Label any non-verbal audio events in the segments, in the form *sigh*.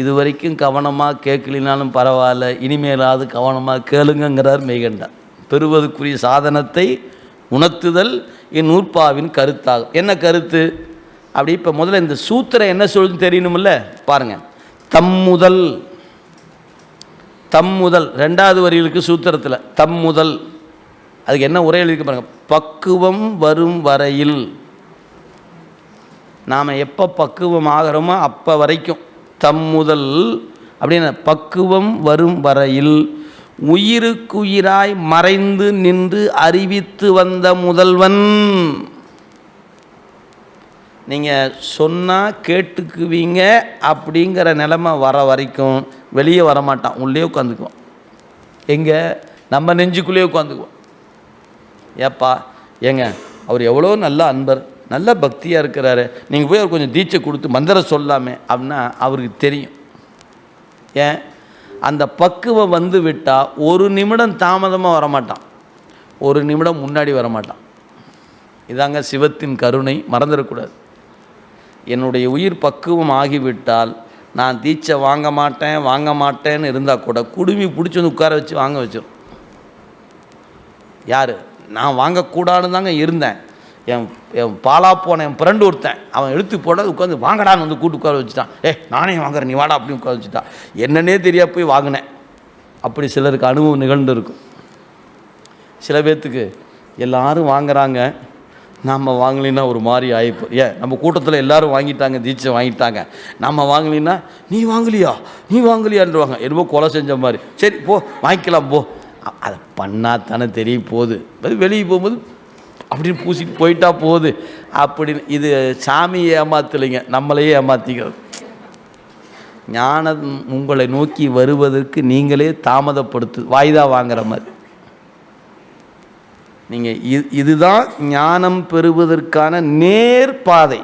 இது வரைக்கும் கவனமாக கேட்கலினாலும் பரவாயில்ல இனிமேலாவது கவனமாக கேளுங்கங்கிறார் மெய்கண்டார் பெறுவதற்குரிய சாதனத்தை உணர்த்துதல் என் நூற்பாவின் கருத்தாகும் என்ன கருத்து? அப்படி இப்போ முதல்ல இந்த சூத்திரம் என்ன சொல்லுன்னு தெரியணுமில்ல? பாருங்கள் தம் முதல். தம் முதல். ரெண்டாவது வரிகளுக்கு சூத்திரத்தில். தம் முதல். அதுக்கு என்ன உரை எழுதிக்க பாருங்கள் பக்குவம் வரும் வரையில். நாம் எப்போ பக்குவம் ஆகிறோமோ அப்போ வரைக்கும். தம் முதல் அப்படின்னு பக்குவம் வரும் வரையில் உயிருக்குயிராய் மறைந்து நின்று அறிவித்து வந்த முதல்வன். நீங்கள் சொன்னால் கேட்டுக்குவீங்க அப்படிங்கிற நிலமை வர வரைக்கும் வெளியே வரமாட்டான். உள்ளே உட்காந்துக்குவோம் எங்கே? நம்ம நெஞ்சுக்குள்ளேயே உட்காந்துக்குவோம் ஏப்பா ஏங்க அவர் எவ்வளோ நல்ல அன்பர். நல்ல பக்தியாக இருக்கிறாரு. நீங்கள் போய் அவர் கொஞ்சம் தீட்சை கொடுத்து மந்திரம் சொல்லாமே அப்படின்னா அவருக்கு தெரியும். ஏன்? அந்த பக்குவம் வந்து விட்டால் ஒரு நிமிடம் தாமதமாக வரமாட்டான். ஒரு நிமிடம் முன்னாடி வரமாட்டான். இதாங்க சிவத்தின் கருணை மறந்துடக்கூடாது. என்னுடைய உயிர் பக்குவம் ஆகிவிட்டால் நான் தீட்சை வாங்க மாட்டேன் வாங்க மாட்டேன்னு இருந்தால் கூட குடுமி பிடிச்சி வந்து உட்கார வச்சு வாங்க வச்சிடும் யார்? நான் வாங்கக்கூடாதுன்னு தாங்க இருந்தேன். என் என் பாலா போன என் ஃப்ரெண்டு ஒருத்தன் அவன் எழுத்து போட உட்காந்து வாங்கடான்னு வந்து கூட்டு உட்கார வச்சுட்டான். ஏ நானே வாங்குறேன் நீ வாடா அப்படின்னு உட்கார வச்சுட்டான். என்னன்னே தெரியா போய் வாங்கினேன். அப்படி சிலருக்கு அனுபவம் நிகழ்ந்து இருக்கும். சில பேர்த்துக்கு எல்லாரும் வாங்குறாங்க நம்ம வாங்கலின்னா ஒரு மாதிரி ஆகிப்போ ஏன் நம்ம கூட்டத்தில் எல்லோரும் வாங்கிட்டாங்க தீட்சை வாங்கிட்டாங்க. நம்ம வாங்கலின்னா நீ வாங்கலியா? நீ வாங்கலியான்றவாங்க. என்னமோ கொலை செஞ்ச மாதிரி. சரி போ வாங்கிக்கலாம் போ. அதை பண்ணால் தானே தெரிய போகுது. அது வெளியே போகும்போது அப்படின்னு பூசிட்டு போயிட்டா போகுது. அப்படின்னு இது சாமியை ஏமாத்தலைங்க. நம்மளையே ஏமாத்திக்கிறது. ஞானம் உங்களை நோக்கி வருவதற்கு நீங்களே தாமதப்படுத்து வாய்தா வாங்குற மாதிரி. நீங்கள் இது இதுதான் ஞானம் பெறுவதற்கான நேர் பாதை.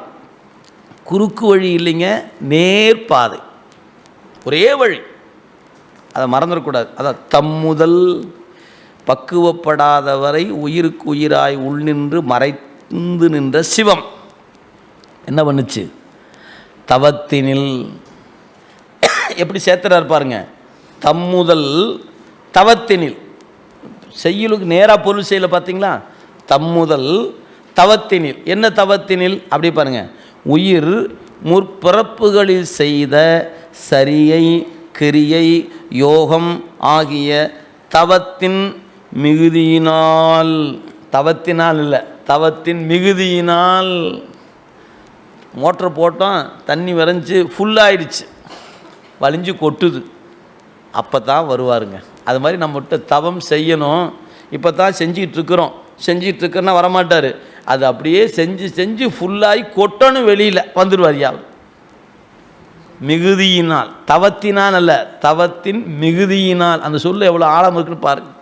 குறுக்கு வழி இல்லைங்க நேர் பாதை. ஒரே வழி. அதை மறந்துடக்கூடாது. அதான் தம்முதல் பக்குவப்படாதவரை உயிருக்கு உயிராய் உள்நின்று மறைந்து நின்ற சிவம். என்ன பண்ணுச்சு? தவத்தினில் எப்படி சேர்த்துறாரு பாருங்க. தம்முதல் தவத்தினில். செய்யுளுக்கு நேராக பொருள் செய்யல பார்த்தீங்களா? தம்முதல் தவத்தினில். என்ன தவத்தினில்? அப்படி பாருங்க. உயிர் முற்பிறப்புகளில் செய்த சரியை கிரியை யோகம் ஆகிய தவத்தின் மிகுதியினால் தவத்தினால் இல்லை தவத்தின் மிகுதியினால். மோட்டர் போட்டோம் தண்ணி விரைஞ்சி ஃபுல்லாகிடுச்சு வலிஞ்சு கொட்டுது. அப்போ தான் வருவாருங்க. அது மாதிரி நம்மகிட்ட தவம் செய்யணும். இப்போ தான் செஞ்சிகிட்ருக்குறோம். இருக்கிறோம் வரமாட்டார். அது அப்படியே செஞ்சு செஞ்சு ஃபுல்லாகி கொட்டணும் வெளியில். வந்துடுவார் யார்? மிகுதியினால். தவத்தினால் அல்ல. தவத்தின் மிகுதியினால். அந்த சொல்லு எவ்வளோ ஆழம் இருக்குன்னு பாருங்கள்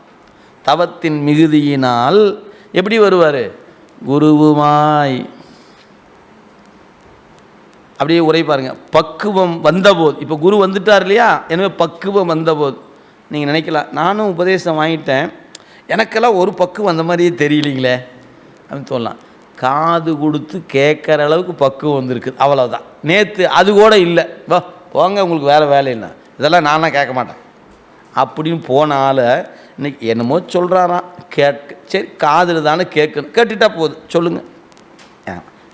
தவத்தின் மிகுதியினால் எப்படி வருவார்? குருவுமாய். அப்படியே உரை பாருங்க. பக்குவம் வந்தபோது. இப்போ குரு வந்துட்டார் இல்லையா? எனவே பக்குவம் வந்தபோது. நீங்கள் நினைக்கலாம். நானும் உபதேசம் வாங்கிட்டேன். எனக்கெல்லாம் ஒரு பக்குவம் அந்த மாதிரியே தெரியலீங்களே. அப்படின்னு சொல்லலாம் காது கொடுத்து கேட்குற அளவுக்கு பக்குவம் வந்திருக்குது அவ்வளோதான் நேற்று அது கூட இல்லை. வா போங்க உங்களுக்கு வேறு வேலை இல்லை இதெல்லாம் நானாக கேட்க மாட்டேன். அப்படின்னு போனால் இன்னைக்கு என்னமோ சொல்கிறாராம் கேட்க சரி காதில் தானே கேட்கணும். கேட்டுட்டா போதும் சொல்லுங்கள்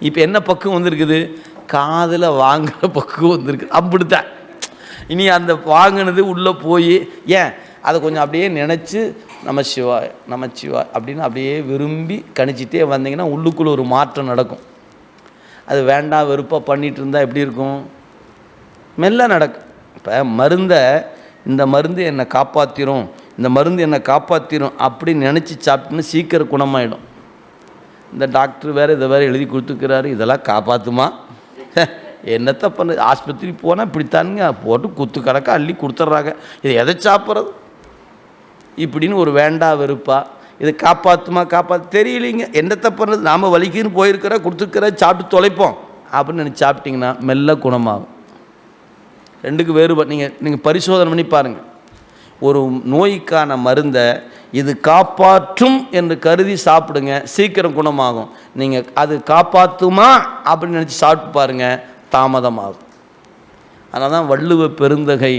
இப்போ என்ன பக்குவம் வந்திருக்குது? காதில் வாங்குகிற பக்குவம் வந்திருக்கு. அப்படித்தான். இனி அந்த வாங்கினது உள்ளே போய் ஏன்? அதை கொஞ்சம் அப்படியே நினச்சி நம்ம சிவா நம்ம சிவா அப்படின்னு அப்படியே விரும்பி கணிச்சிட்டே வந்தீங்கன்னா உள்ளுக்குள்ளே ஒரு மாற்றம் நடக்கும். அது வேண்டாம் வெறுப்பாக பண்ணிகிட்டு இருந்தால் எப்படி இருக்கும்? மெல்ல நடக்கும். இப்போ மருந்தை இந்த மருந்து என்னை காப்பாற்றிரும் இந்த மருந்து என்னை காப்பாற்றிடும் அப்படின்னு நினச்சி சாப்பிட்டுன்னு சீக்கிரம் குணமாயிடும். இந்த டாக்டர் வேறு இதை வேறு எழுதி கொடுத்துக்கிறாரு இதெல்லாம் காப்பாற்றுமா *laughs* என்னத்த பண்ண ஆஸ்பத்திரி போனால் இப்படித்தானுங்க போட்டு குத்து கணக்க அள்ளி கொடுத்துட்றாங்க இதை எதை சாப்பிட்றது? இப்படின்னு ஒரு வேண்டா வெறுப்பா. இதை காப்பாற்றுமா காப்பாற்று தெரியலைங்க. என்னத்த பண்ணுறது நாம் வலிக்குன்னு போயிருக்கிற கொடுத்துருக்கிற சாப்பிட்டு தொலைப்போம். அப்படின்னு நினச்சி சாப்பிட்டிங்கன்னா மெல்ல குணமாகும். ரெண்டுக்கு வேறுபா நீங்கள் நீங்கள் பரிசோதனை பண்ணி பாருங்கள் ஒரு நோய்க்கான மருந்தை இது காப்பாற்றும் என்று கருதி சாப்பிடுங்க. சீக்கிரம் குணமாகும். நீங்கள் அது காப்பாற்றுமா அப்படின்னு நினச்சி சாப்பிட்டு பாருங்கள் தாமதமாகும். அதனால் தான் வள்ளுவ பெருந்தகை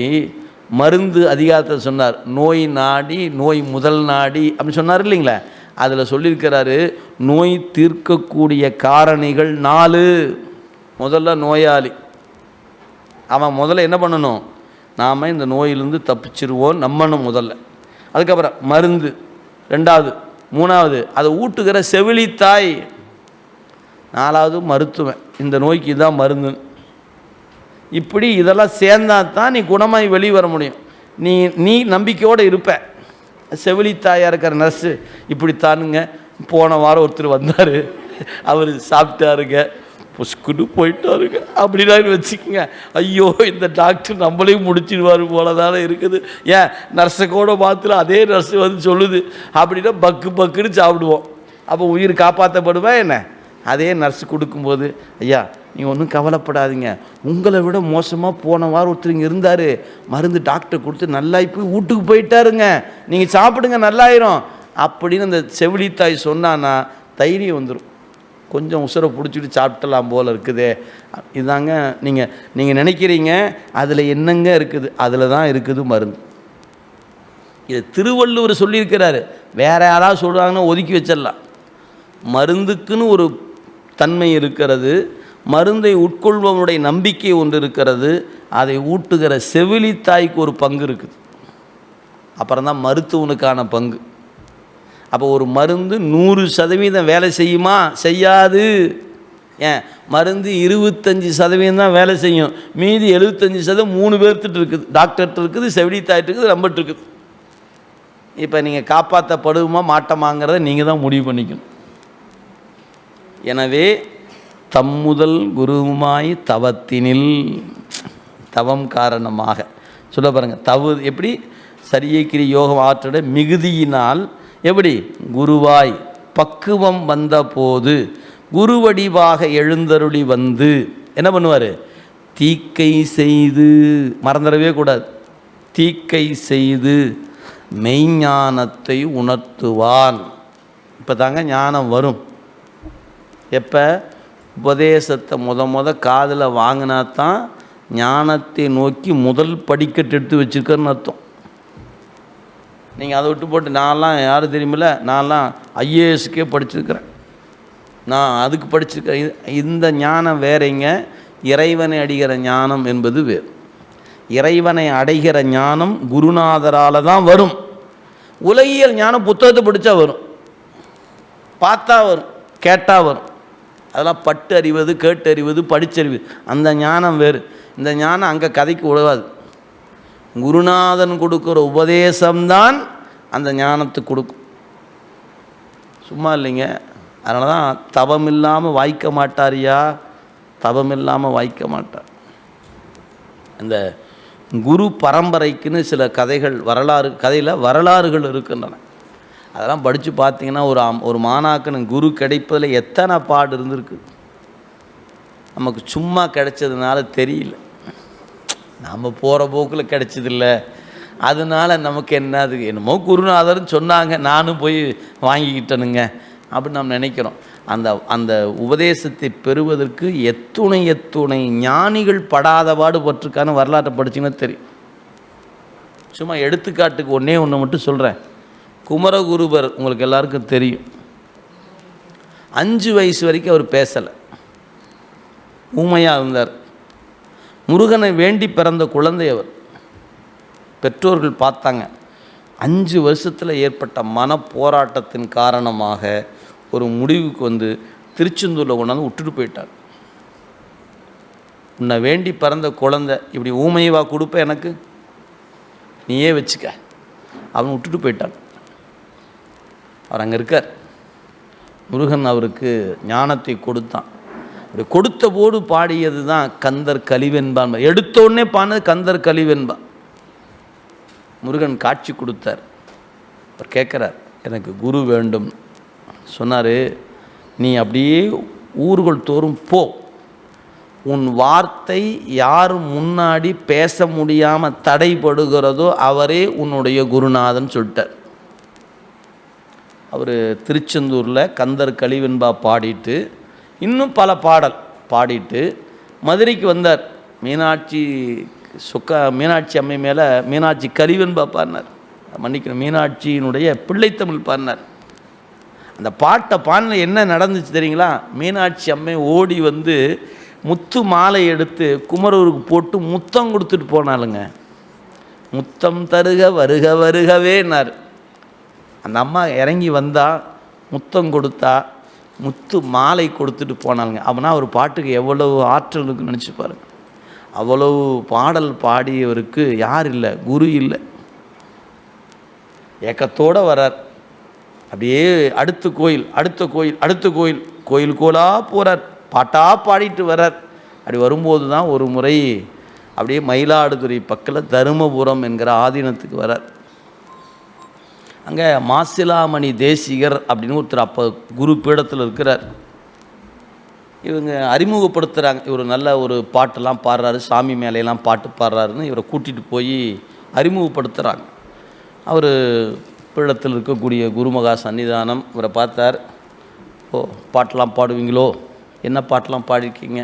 மருந்து அதிகாரத்தை சொன்னார் நோய் நாடி நோய் முதல் நாடி அப்படின்னு சொன்னார் இல்லைங்களா? அதில் சொல்லியிருக்கிறாரு நோய் தீர்க்கக்கூடிய காரணிகள் நாலு. முதல்ல நோயாளி. அவன் முதல்ல என்ன பண்ணணும்? நாம் இந்த நோயிலிருந்து தப்பிச்சிருவோம் நம்மணும் முதல்ல. அதுக்கப்புறம் மருந்து. ரெண்டாவது. மூணாவது அதை ஊட்டுகிற செவிலித்தாய் நாலாவது மருத்துவன். இந்த நோய்க்கு இதான் மருந்து இப்படி இதெல்லாம் சேர்ந்தா தான் நீ குணமாய் வெளியே வர முடியும். நீ நீ நம்பிக்கையோடு இருப்ப. செவிலித்தாயாக இருக்கிற நர்ஸு இப்படித்தானுங்க. போன வாரம் ஒருத்தர் வந்தார். அவர் சாப்பிட்டாருங்க. புஷ்குன்னு போயிட்டாருங்க. அப்படின்னு வச்சுக்கோங்க. ஐயோ இந்த டாக்டர் நம்மளையும் முடிச்சிடுவார் போல தானே இருக்குது. ஏன்? நர்ஸை கூட பார்த்துல அதே நர்ஸு வந்து சொல்லுது. அப்படின்னா பக்கு பக்குன்னு சாப்பிடுவோம். அப்போ உயிர் காப்பாற்றப்படுவா என்ன? அதே நர்ஸ் கொடுக்கும்போது ஐயா நீங்கள் ஒன்றும் கவலைப்படாதீங்க. உங்களை விட மோசமாக போன வாரம் ஒருத்தர் இங்கே இருந்தார். மருந்து டாக்டர் கொடுத்து நல்லாயி போய் வீட்டுக்கு போயிட்டாருங்க. நீங்கள் சாப்பிடுங்க நல்லாயிரும். அப்படின்னு அந்த செவிலித்தாய் சொன்னான்னா தைரியம் வந்துடும் கொஞ்சம் உசுரை பிடிச்சிட்டு சாப்பிட்டலாம் போல் இருக்குதே. இதாங்க நீங்கள் நீங்கள் நினைக்கிறீங்க அதில் என்னங்க இருக்குது? அதில் தான் இருக்குது மருந்து. இது திருவள்ளுவர் சொல்லியிருக்கிறாரு. வேற யாராவது சொல்கிறாங்கன்னா ஒதுக்கி வச்சிடலாம். மருந்துக்குன்னு ஒரு தன்மை இருக்கிறது. மருந்தை உட்கொள்பவனுடைய நம்பிக்கை ஒன்று இருக்கிறது. அதை ஊட்டுகிற செவிலி தாய்க்கு ஒரு பங்கு இருக்குது. அப்புறம் தான் மருத்துவனுக்கான பங்கு. அப்போ ஒரு மருந்து நூறு சதவீதம் வேலை செய்யுமா? செய்யாது. ஏன்? மருந்து இருபத்தஞ்சி சதவீதம் தான் வேலை செய்யும். மீதி எழுபத்தஞ்சி சதவீதம் மூணு பேர்த்துட்டு இருக்குது. டாக்டர்கிட்ட இருக்குது செவிலித்தாயிட்டு இருக்குது நம்மகிட்ட இருக்குது. இப்போ நீங்கள் காப்பாற்றப்படுவோமா மாட்டமாங்கிறத நீங்கள் தான் முடிவு பண்ணிக்கணும். எனவே தம்முதல் குருவுமாய் தவத்தினில் தவம் காரணமாக. சொல்ல பாருங்க தவு எப்படி? சரியக்கிரி யோகம் ஆற்றோட மிகுதியினால் எப்படி? குருவாய் பக்குவம் வந்தபோது குருவடிவாக எழுந்தருளி வந்து என்ன பண்ணுவார்? தீக்கை செய்து மறந்துடவே கூடாது. தீக்கை செய்து மெய்ஞானத்தை உணர்த்துவான். இப்போ தாங்க ஞானம் வரும். எப்போ? உபதேசத்தை முத முத காதில் வாங்கினா தான் ஞானத்தை நோக்கி முதல் படிக்கட்டு எடுத்து வச்சுருக்கன்னு அர்த்தம். நீங்கள் அதை விட்டு போட்டு நான்லாம் யாரும் தெரியுமில்ல? நான்லாம் ஐஏஎஸ்க்கே படிச்சிருக்கிறேன். நான் அதுக்கு படிச்சிருக்கேன் இந்த ஞானம் வேறைங்க. இறைவனை அடிகிற ஞானம் என்பது வேறு. இறைவனை அடைகிற ஞானம் குருநாதரால் தான் வரும். உலகியல் ஞானம் புத்தகத்தை படித்தா வரும். பார்த்தா வரும். கேட்டால் வரும். அதெல்லாம் பட்டு அறிவது கேட்டு அறிவது படிச்சறிவது அந்த ஞானம் வேறு. இந்த ஞானம் அங்கே கதைக்கு உழவாது குருநாதன் கொடுக்குற உபதேசம்தான் அந்த ஞானத்துக்கு கொடுக்கும். சும்மா இல்லைங்க. அதனால தான் தவம் இல்லாமல் வாய்க்க மாட்டாரியா? தவம் இல்லாமல் வாய்க்க மாட்டார். இந்த குரு பரம்பரைக்குன்னு சில கதைகள் வரலாறு கதையில் வரலாறுகள் இருக்கின்றன. அதெல்லாம் படித்து பார்த்தீங்கன்னா ஒரு ஒரு மாணாக்கன் குரு கிடைப்பதில் எத்தனை பாடு இருந்திருக்கு? நமக்கு சும்மா கிடைச்சதுனால தெரியல. நாம் போகிற போக்கில் கிடைச்சதில்ல. அதனால நமக்கு என்னது? என்னமோ குருநாதர்னு சொன்னாங்க. நானும் போய் வாங்கிக்கிட்டனுங்க. அப்படின்னு நாம் நினைக்கிறோம். அந்த அந்த உபதேசத்தை பெறுவதற்கு எத்துணை எத்துணை ஞானிகள் படாத பாடுபட்டிருக்கான்னு வரலாற்றை படிச்சிங்கன்னா தெரியும். சும்மா எடுத்துக்காட்டுக்கு ஒன்றே ஒன்று மட்டும் சொல்கிறேன் குமரகுருபர் உங்களுக்கு எல்லாருக்கும் தெரியும். அஞ்சு வயசு வரைக்கும் அவர் பேசலை. ஊமையாக இருந்தார். முருகனை வேண்டி பிறந்த குழந்தை அவர். பெற்றோர்கள் பார்த்தாங்க. அஞ்சு வருஷத்தில் ஏற்பட்ட மன போராட்டத்தின் காரணமாக ஒரு முடிவுக்கு வந்து திருச்செந்தூரில் கொண்டாந்து விட்டுட்டு போயிட்டார். உன்னை வேண்டி பிறந்த குழந்தை இப்படி ஊமையவா கொடுப்ப எனக்கு? நீயே வச்சுக்க. அவன் விட்டுட்டு போயிட்டான் அவர் அங்கே இருக்கார். முருகன் அவருக்கு ஞானத்தை கொடுத்தான். அப்படி கொடுத்த போடு பாடியது தான் கந்தர் கலிவென்பான். எடுத்தோடனே பாடினது கந்தர் கலிவென்பா முருகன் காட்சி கொடுத்தார். அவர் கேட்குறார் எனக்கு குரு வேண்டும். சொன்னார் நீ அப்படியே ஊர்கள் தோறும் போ. உன் வார்த்தை யார் முன்னாடி பேச முடியாமல் தடைபடுகிறதோ அவரே உன்னுடைய குருநாதன் சொல்லிட்டார். அவர் திருச்செந்தூரில் கந்தர் கலிவென்பா பாடிட்டு இன்னும் பல பாடல் பாடிட்டு மதுரைக்கு வந்தார். மீனாட்சி சுக்கா மீனாட்சி அம்மை மேலே மீனாட்சி கரிவன்பா பாடினார் மன்னிக்கணும் மீனாட்சியினுடைய பிள்ளைத்தமிழ் பாடினார் அந்த பாட்டை பாடின என்ன நடந்துச்சு தெரியுங்களா? மீனாட்சி அம்மை ஓடி வந்து முத்து மாலை எடுத்து குமரூருக்கு போட்டு முத்தம் கொடுத்துட்டு போனாலுங்க முத்தம் தருக வருக வருகவேன்னார். அந்த அம்மா இறங்கி வந்தால் முத்தம் கொடுத்தா முத்து மாலை கொடுத்துட்டு போனாலுங்க அப்படின்னா அவர் பாட்டுக்கு எவ்வளவு ஆற்றல் இருக்குன்னு நினச்சி பாருங்க. அவ்வளவு பாடல் பாடியவருக்கு யார் இல்லை குரு இல்லை. ஏக்கத்தோடு வரார். அப்படியே அடுத்த கோயில் அடுத்த கோயில் அடுத்த கோயில் கோயில் கோலாக போகிறார் பாட்டாக பாடிட்டு வரார். அப்படி வரும்போது தான் ஒரு முறை அப்படியே மயிலாடுதுறை பக்கத்தில் தருமபுரம் என்கிற ஆதீனத்துக்கு வரார். அங்கே மாசிலாமணி தேசிகர் அப்படின்னு ஒருத்தர் அப்போ குரு பீடத்தில் இருக்கிறார். இவங்க அறிமுகப்படுத்துகிறாங்க இவர் நல்ல ஒரு பாட்டெல்லாம் பாடுறாரு சாமி மேலையெல்லாம் பாட்டு பாடுறாருன்னு இவரை கூட்டிகிட்டு போய் அறிமுகப்படுத்துகிறாங்க அவர் பீடத்தில் இருக்கக்கூடிய குருமகா சன்னிதானம் இவரை பார்த்தார். ஓ பாட்டெல்லாம் பாடுவீங்களோ? என்ன பாட்டெல்லாம் பாடிருக்கீங்க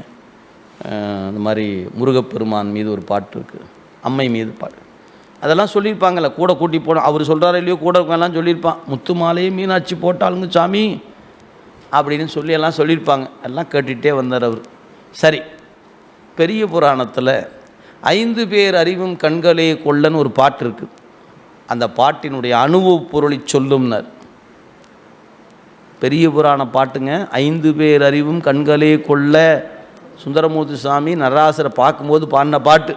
இந்த மாதிரி முருகப்பெருமான் மீது ஒரு பாட்டு இருக்குது அம்மை மீது பாட்டு அதெல்லாம் சொல்லியிருப்பாங்கல்ல கூட கூட்டி போன அவர் சொல்கிறாரோ இல்லையோ கூட இருக்கவங்கலாம் சொல்லியிருப்பான் முத்து மாலையே மீனாட்சி போட்டாளுங்க சாமி அப்படின்னு சொல்லி எல்லாம் சொல்லியிருப்பாங்க. எல்லாம் கேட்டுகிட்டே வந்தார் அவர். சரி பெரிய புராணத்தில் ஐந்து பேர் அறிவும் கண்களே கொள்ளன்னு ஒரு பாட்டு இருக்குது அந்த பாட்டினுடைய அனுபவப் பொருளை சொல்லும்னார். பெரிய புராண பாட்டுங்க ஐந்து பேர் அறிவும் கண்களே கொள்ள சுந்தரமூர்த்தி சாமி நராசரை பார்க்கும்போது பாடின பாட்டு.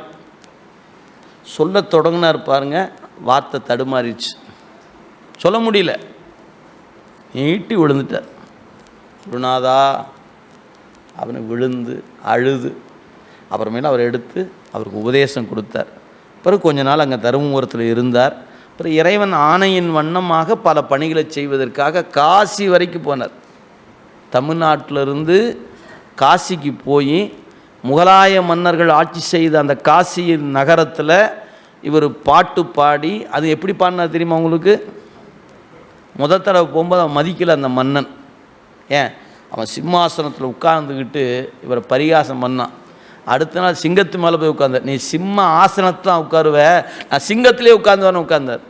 சொல்லத் தொடங்கினார் பாருங்க வார்த்தை தடுமாறிடுச்சு. சொல்ல முடியல. நீட்டி விழுந்துட்டார். குருநாதா அவனை விழுந்து அழுது அப்புறமேல அவர் எடுத்து அவருக்கு உபதேசம் கொடுத்தார். பிறகு கொஞ்ச நாள் அங்கே தருமபுரத்தில் இருந்தார். அப்புறம் இறைவன் ஆணையின் வண்ணமாக பல பணிகளை செய்வதற்காக காசி வரைக்கும் போனார். தமிழ்நாட்டிலிருந்து காசிக்கு போய் முகலாய மன்னர்கள் ஆட்சி செய்த அந்த காசி நகரத்தில் இவர் பாட்டு பாடி அது எப்படி பாடினார் தெரியுமா உங்களுக்கு? முத தடவை போகும்போது அவன் மதிக்கலை அந்த மன்னன். ஏன்? அவன் சிம்மாசனத்தில் உட்கார்ந்துக்கிட்டு இவரை பரிகாசம் பண்ணான். அடுத்த நாள் சிங்கத்து மேலே போய் உட்கார்ந்தார். நீ சிம்ம ஆசனத்தில் தான் உட்காருவ. நான் சிங்கத்திலே உட்கார்ந்து உட்கார்ந்தார்.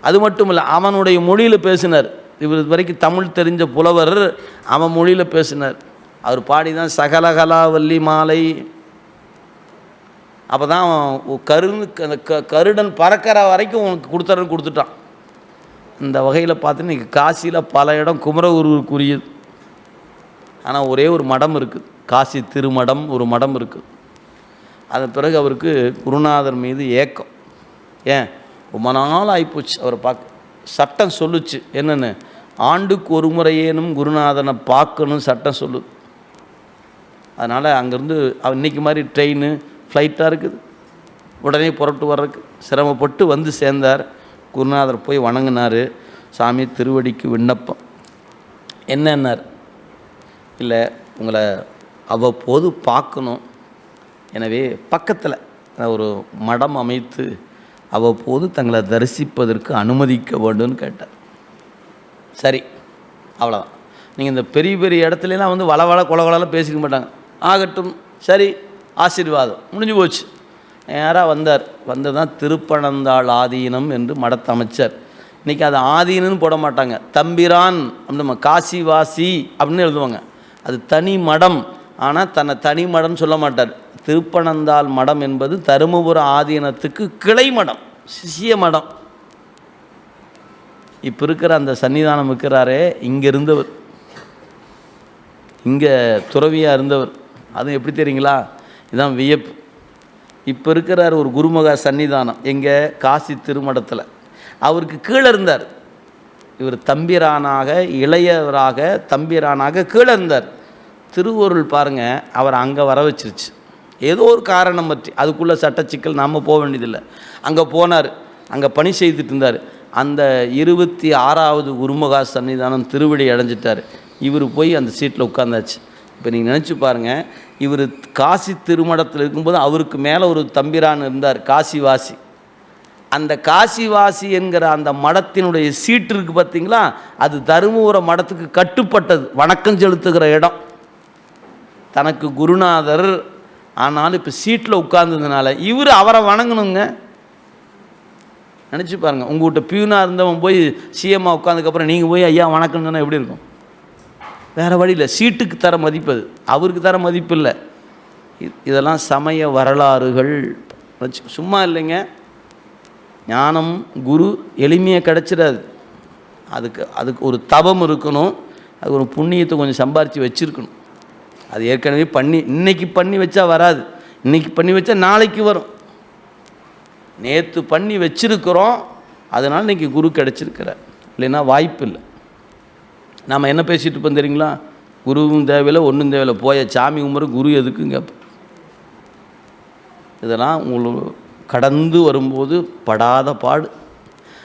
அது மட்டும் இல்லை அவனுடைய மொழியில் பேசினார். இவர் இது வரைக்கும் தமிழ் தெரிஞ்ச புலவர். அவன் மொழியில் பேசினார். அவர் பாடி தான் சகலகலா வள்ளி மாலை. அப்போ தான் கருணு அந்த க கருடன் பறக்கிற வரைக்கும் உனக்கு கொடுத்துறன்னு கொடுத்துட்டான். இந்த வகையில் பார்த்தீங்கன்னா இன்றைக்கி காசியில் பல இடம் குமரகுருவுக்குரியது. ஆனால் ஒரே ஒரு மடம் இருக்குது காசி திருமடம் ஒரு மடம் இருக்குது அதன் பிறகு அவருக்கு குருநாதர் மீது ஏக்கம். ஏன்? ரொம்ப நாள் ஆகிப்போச்சு அவரை பார்க்க சட்டம் சொல்லுச்சு. என்னென்னு? ஆண்டுக்கு ஒரு முறையேனும் குருநாதனை பார்க்கணும் சட்டம் சொல்லுது. அதனால் அங்கேருந்து இன்றைக்கி மாதிரி ட்ரெயின் ஃப்ளைட்டாக இருக்குது. உடனே புறப்பட்டு வர்றதுக்கு சிரமப்பட்டு வந்து சேர்ந்தார். குருநாதர் போய் வணங்கினார். சாமி திருவடிக்கு விண்ணப்பம். என்னன்னார்? இல்லை உங்களை அவ்வப்போது பார்க்கணும். எனவே பக்கத்தில் ஒரு மடம் அமைத்து அவ்வப்போது தங்களை தரிசிப்பதற்கு அனுமதிக்க வேண்டும்னு கேட்டார். சரி அவ்வளோதான் நீங்கள் இந்த பெரிய பெரிய இடத்துலலாம் வந்து வள வள கொல பேசிக்க மாட்டாங்க. ஆகட்டும். சரி ஆசீர்வாதம். முடிஞ்சு போச்சு. நேராக வந்தார். வந்தது தான் திருப்பனந்தாள் ஆதீனம் என்று மடத்தமைச்சர் இன்றைக்கி அது ஆதீனம்னு போட மாட்டாங்க. தம்பிரான் அப்படின்னு காசிவாசி அப்படின்னு எழுதுவாங்க. அது தனி மடம். ஆனால் தன்னை தனி மடம்னு சொல்ல மாட்டார். திருப்பனந்தாள் மடம் என்பது தருமபுர ஆதீனத்துக்கு கிளை மடம். சிசிய மடம். இப்போ இருக்கிற அந்த சன்னிதானம் இருக்கிறாரே இங்கே இருந்தவர். இங்கே துறவியாக இருந்தவர். அதுவும் எப்படி தெரியுங்களா? இதான் வியப்பு. இப்போ இருக்கிறார் ஒரு குருமகா சன்னிதானம் எங்கே காசி திருமடத்தில். அவருக்கு கீழே இருந்தார். இவர் தம்பிரானாக இளையவராக தம்பிரானாக கீழே இருந்தார். திருவருள் பாருங்க அவர் அங்கே வர வச்சிருச்சு. ஏதோ ஒரு காரணம் பற்றி. அதுக்குள்ளே சட்ட சிக்கல் நாம் போக வேண்டியதில்லை. அங்கே போனார். அங்கே பணி செய்துட்டு இருந்தார். அந்த இருபத்தி ஆறாவது குருமகா சன்னிதானம் திருவடி அடைஞ்சிட்டார். இவர் போய் அந்த சீட்டில் உட்காந்தாச்சு இப்போ நீங்கள் நினச்சி பாருங்கள் இவர் காசி திருமடத்தில் இருக்கும்போது அவருக்கு மேலே ஒரு தம்பிரான் இருந்தார் காசிவாசி. அந்த காசிவாசி என்கிற அந்த மடத்தினுடைய சீட்டு இருக்குது பார்த்தீங்களா அது தருமபுர மடத்துக்கு கட்டுப்பட்டது வணக்கம் செலுத்துகிற இடம். தனக்கு குருநாதர் ஆனாலும் இப்போ சீட்டில் உட்கார்ந்ததுனால இவர் அவரை வணங்கணுங்க. நினச்சி பாருங்கள் உங்கள்கிட்ட பியூனாக இருந்தவன் போய் சிஎம்மாக உட்காந்துக்கப்புறம் நீங்கள் போய் ஐயா வணக்கம்னா எப்படி இருக்கும்? வேறு வழி இல்லை சீட்டுக்கு தர மதிப்பு அது. அவருக்கு தர மதிப்பு இல்லை. இதெல்லாம் சமய வரலாறுகள். வச்சு சும்மா இல்லைங்க. ஞானம் குரு எளிமையாக கிடச்சிடாது. அதுக்கு அதுக்கு ஒரு தபம் இருக்கணும். அது ஒரு புண்ணியத்தை கொஞ்சம் சம்பாரித்து வச்சுருக்கணும். அது ஏற்கனவே பண்ணி இன்றைக்கி பண்ணி வச்சா வராது. இன்னைக்கு பண்ணி வச்சா நாளைக்கு வரும். நேற்று பண்ணி வச்சுருக்கிறோம். அதனால் இன்னைக்கு குரு கிடச்சிருக்கிறார். இல்லைன்னா வாய்ப்பு இல்லை. நாம் என்ன பேசிகிட்டு இருப்போம் தெரியுங்களா? குருவும் தேவையில்லை ஒன்றும் தேவையில்லை. போய சாமி கும்பிட்ற குரு எதுக்குங்க இதெல்லாம் உங்களுக்கு கடந்து வரும்போது படாத பாடு.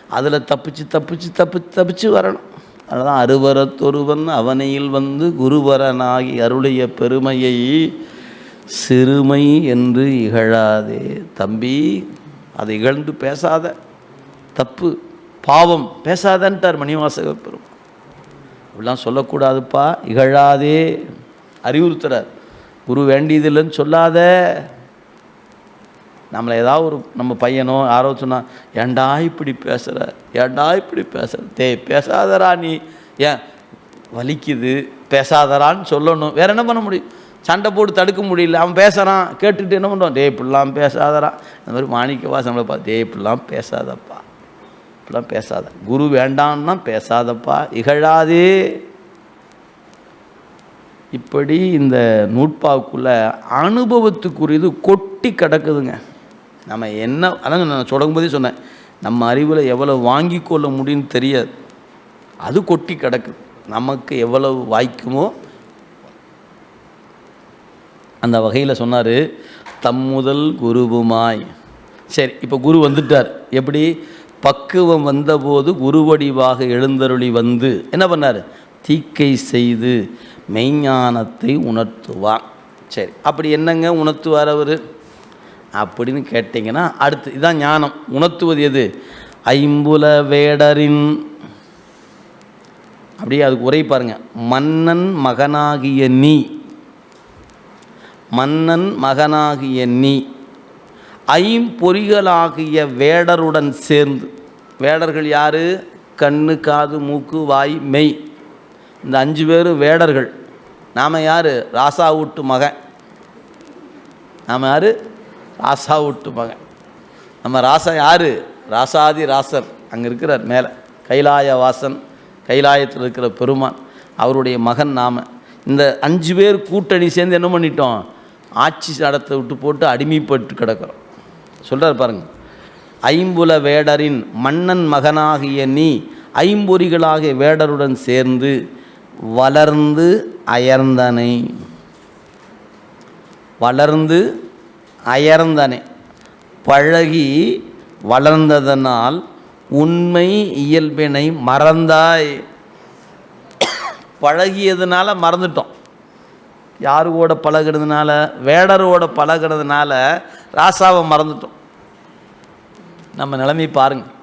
அதில் தப்பிச்சு தப்பிச்சு தப்பி தப்பிச்சு வரணும். அதுதான் அருவரத்தொருவன் அவனையில் வந்து குருவரனாகி அருளிய பெருமையை சிறுமை என்று இகழாதே. தம்பி அதை இகழ்ந்து பேசாத. தப்பு பாவம் பேசாதன்ட்டார் மணிவாசகர் பெரும் இப்படிலாம் சொல்லக்கூடாதுப்பா. இகழாதே. அறிவுறுத்துறார். குரு வேண்டியதில்லைன்னு சொல்லாத. நம்மளை ஏதாவது ஒரு நம்ம பையனோ யாரோ சொன்னால் ஏன்டா இப்படி பேசுகிற ஏண்டா இப்படி பேசுகிற தே பேசாதரா நீ. ஏன்? வலிக்குது. பேசாதடான்னு சொல்லணும். வேற என்ன பண்ண முடியும்? சண்டை போட்டு தடுக்க முடியல. அவன் பேசுகிறான் கேட்டுட்டு என்ன பண்ணுறான் டே இப்படிலாம் பேசாதடா. இந்த மாதிரி மாணிக்க வாசனை பார்த்து டே இப்படிலாம் பேசாதப்பா. இப்படிலாம் பேசாத. குரு வேண்டான்னா பேசாதப்பா இகழாதே. இப்படி இந்த நூட்பாவுக்குள்ளே அனுபவத்துக்குரியது கொட்டி கிடக்குதுங்க. நம்ம என்ன அதாங்க நான் தொடங்கும்போதே சொன்னேன். நம்ம அறிவில் எவ்வளோ வாங்கி கொள்ள முடியும்னு தெரியாது. அது கொட்டி கிடக்குது நமக்கு எவ்வளவு வாய்க்குமோ. அந்த வகையில் சொன்னார் தம் முதல் குருவுமாய். சரி இப்போ குரு வந்துட்டார். எப்படி? பக்குவம் வந்தபோது குருவடிவாக எழுந்தருளி வந்து என்ன பண்ணார்? தீக்கை செய்து மெய்ஞானத்தை உணர்த்துவான் சரி அப்படி என்னங்க உணர்த்துவார் அவர்? அப்படின்னு கேட்டிங்கன்னா அடுத்து இதான் ஞானம். உணர்த்துவது எது? ஐம்புல வேடரின் அப்படியே அதுக்கு உரை பாருங்க. மன்னன் மகனாகிய நீ மன்னன் மகனாகிய நீ. ஐம்பொறிகளாகிய வேடருடன் சேர்ந்து. வேடர்கள் யார்? கண்ணு காது மூக்கு வாய் மெய். இந்த அஞ்சு பேரும் வேடர்கள். நாம் யார்? ராசா வீட்டு மகன். நாம் யார்? ராசா வீட்டு மகன். நம்ம ராசா யார்? ராசாதி ராசர். அங்கே இருக்கிறார் மேலே. கைலாய வாசன் கைலாயத்தில் இருக்கிற பெருமான் அவருடைய மகன் நாம். இந்த அஞ்சு பேர் கூட்டணி சேர்ந்து என்ன பண்ணிட்டோம்? ஆட்சி நடத்த விட்டு போட்டு அடிமைப்பட்டு கிடக்கிறோம். சொல்கிறார் பாருங்க. ஐம்புல வேடரின் மன்னன் மகனாகிய நீ ஐம்பொறிகளாகிய வேடருடன் சேர்ந்து வளர்ந்து அயர்ந்தனை. வளர்ந்து அயர்ந்தனை. பழகி வளர்ந்ததனால் உண்மை இயல்பினை மறந்தாய். பழகியதுனால மறந்துட்டோம். யாரு கூட பழகுறதுனால வேடரோட பழகுறதுனால ராசாவை மறந்துட்டோம். நம்ம நிலைமை பாருங்கள்